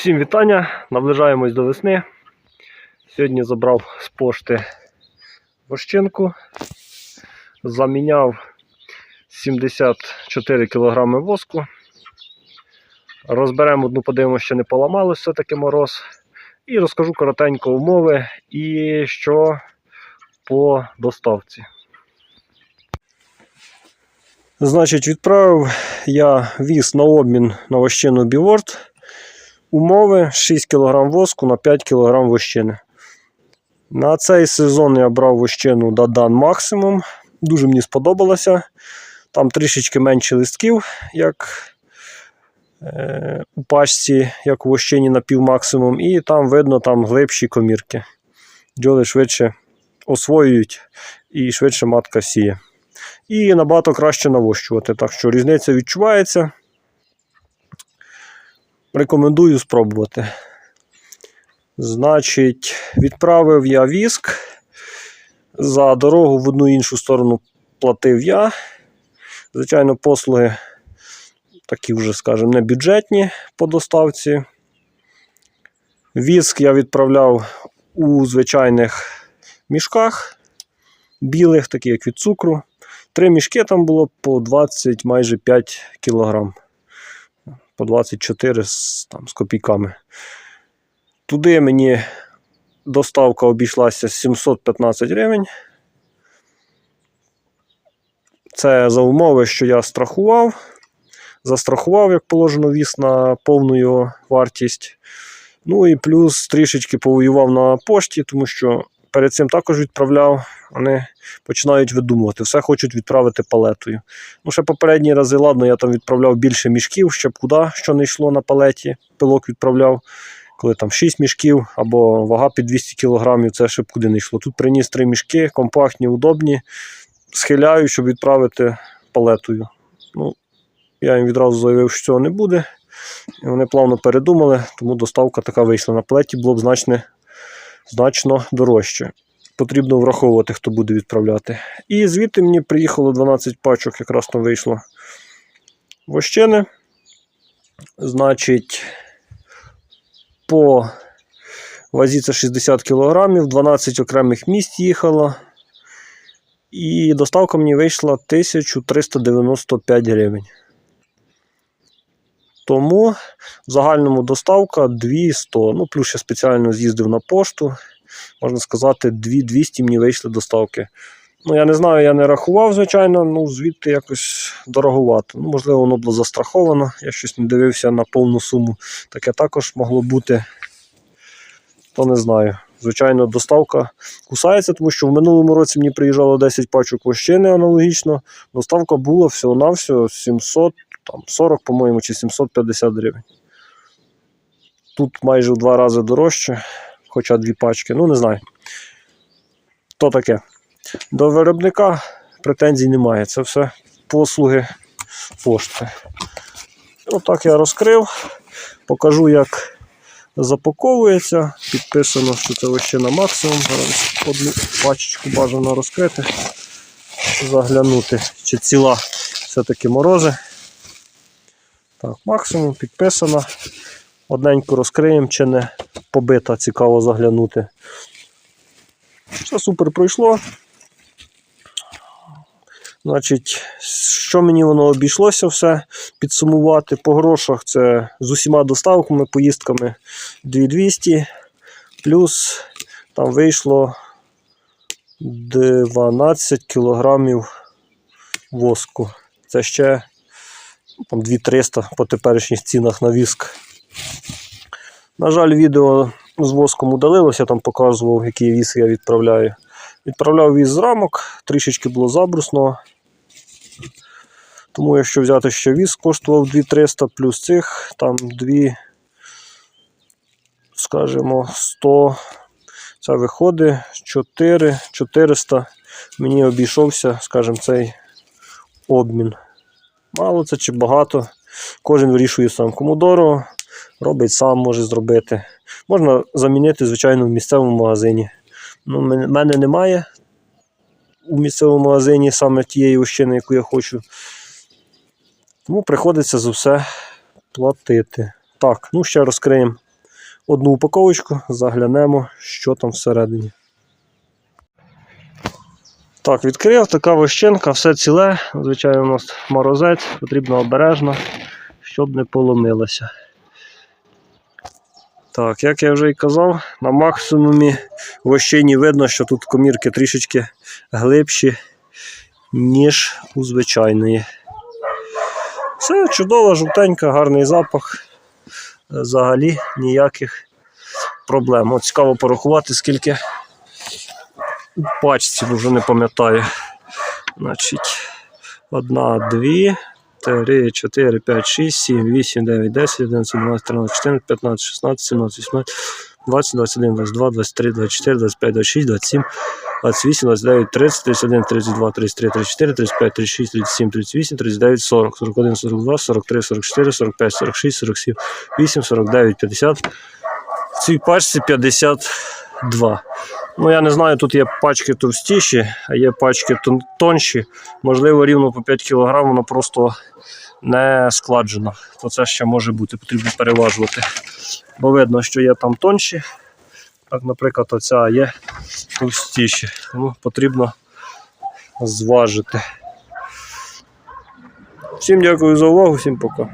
Всім вітання, наближаємось до весни. Сьогодні забрав з пошти вощинку, заміняв 74 кг воску. Розберемо одну, подивимося, що не поламалось все-таки мороз. І розкажу коротенько умови і що по доставці. Значить, відправив я віз на обмін на вощину Біворд. Умови 6 кг воску на 5 кг вощини. На цей сезон я брав вощину Дадан Максимум. Дуже мені сподобалося. Там трішечки менше листків, як е, у пачці, як у вощині на пів максимум, і там видно там глибші комірки. Бджоли швидше освоюють і швидше матка сіє. І набагато краще навощувати. Так що різниця відчувається. Рекомендую спробувати. Значить, відправив я віск. За дорогу в одну іншу сторону платив я. Звичайно, послуги такі вже, скажімо, не бюджетні по доставці. Віск я відправляв у звичайних мішках білих, такі як від цукру. Три мішки там було по 20 майже 5 кілограм по 24 з, там, з копійками. Туди мені доставка обійшлася 715 гривень. Це за умови, що я страхував. Застрахував, як положено, віз на повну його вартість. Ну і плюс трішечки повоював на пошті, тому що перед цим також відправляв. Вони починають видумувати, все хочуть відправити палетою. Ну, ще попередні рази, ладно, я там відправляв більше мішків, щоб куди що не йшло на палеті. Пилок відправляв, коли там 6 мішків або вага під 200 кг, це щоб куди не йшло. Тут приніс три мішки, компактні, удобні. Схиляю, щоб відправити палетою. Ну, Я їм відразу заявив, що цього не буде. І вони плавно передумали, тому доставка така вийшла. На палеті було б значно, значно дорожче потрібно враховувати, хто буде відправляти. І звідти мені приїхало 12 пачок, якраз там вийшло вощини. Значить, по вазі це 60 кг, 12 окремих місць їхало. І доставка мені вийшла 1395 гривень. Тому в загальному доставка 200. Ну, плюс я спеціально з'їздив на пошту можна сказати, 2200 мені вийшли доставки. Ну, я не знаю, я не рахував, звичайно, ну звідти якось дороговато. Ну, Можливо, воно було застраховано. Я щось не дивився на повну суму. Таке також могло бути. То не знаю. Звичайно, доставка кусається, тому що в минулому році мені приїжджало 10 пачок вощини аналогічно. Доставка була всього-навсього 740, по-моєму, чи 750 гривень. Тут майже в два рази дорожче хоча дві пачки, ну не знаю. То таке. До виробника претензій немає. Це все послуги пошти. Отак я розкрив, покажу, як запаковується. Підписано, що це ще на максимум. Зараз одну пачечку бажано розкрити, заглянути, чи ціла все-таки морози. Так, максимум підписано. Одненько розкриємо, чи не побита, цікаво заглянути. Все супер пройшло. Значить, що мені воно обійшлося все підсумувати по грошах, це з усіма доставками, поїздками 2200, плюс там вийшло 12 кілограмів воску. Це ще там 2300 по теперішніх цінах на віск. На жаль, відео з воском удалилося, там показував, який віз я відправляю. Відправляв віз з рамок, трішечки було забрусно. Тому якщо взяти ще віз, коштував 2300 плюс цих, там 2, скажімо, 100. Це виходить 4 400. Мені обійшовся, скажімо, цей обмін. Мало це чи багато. Кожен вирішує сам. Кому дорого, робить сам, може зробити. Можна замінити, звичайно, в місцевому магазині. Ну, мене немає у місцевому магазині саме тієї ощини, яку я хочу. Тому приходиться за все платити. Так, ну ще розкриємо одну упаковочку, заглянемо, що там всередині. Так, відкрив така вощенка, все ціле. Звичайно, у нас морозець, потрібно обережно, щоб не поломилося. Так, як я вже й казав, на максимумі вощині видно, що тут комірки трішечки глибші, ніж у звичайної. Все чудово, жовтенька, гарний запах. Е, Взагалі ніяких проблем. От цікаво порахувати, скільки у пачці, вже не пам'ятаю. Значить, одна, дві, три, чотири, п'ять, шість, сім, вісім, дев'ять, десять, одинадцять, дванадцять, тринадцять, чотирнадцять, п'ятнадцять, шістнадцять, сімнадцять, вісімнадцять, двадцять, двадцять один, двадцять два, двадцять три, двадцять чотири, двадцять п'ять, двадцять шість, двадцять сім, 28, 29, 30, 31, 32, 33, 34, 35, 36, 37, 38, 39, 40, 41, 42, 43, 44, 45, 46, 47, 8, 49, 50. В цій пачці 52. Ну, я не знаю, тут є пачки товстіші, а є пачки тон- тонші. Можливо, рівно по 5 кг воно просто не складжено. То це ще може бути, потрібно переважувати. Бо видно, що є там тонші. Так, наприклад, оця є товстіші. Тому потрібно зважити. Всім дякую за увагу, всім пока.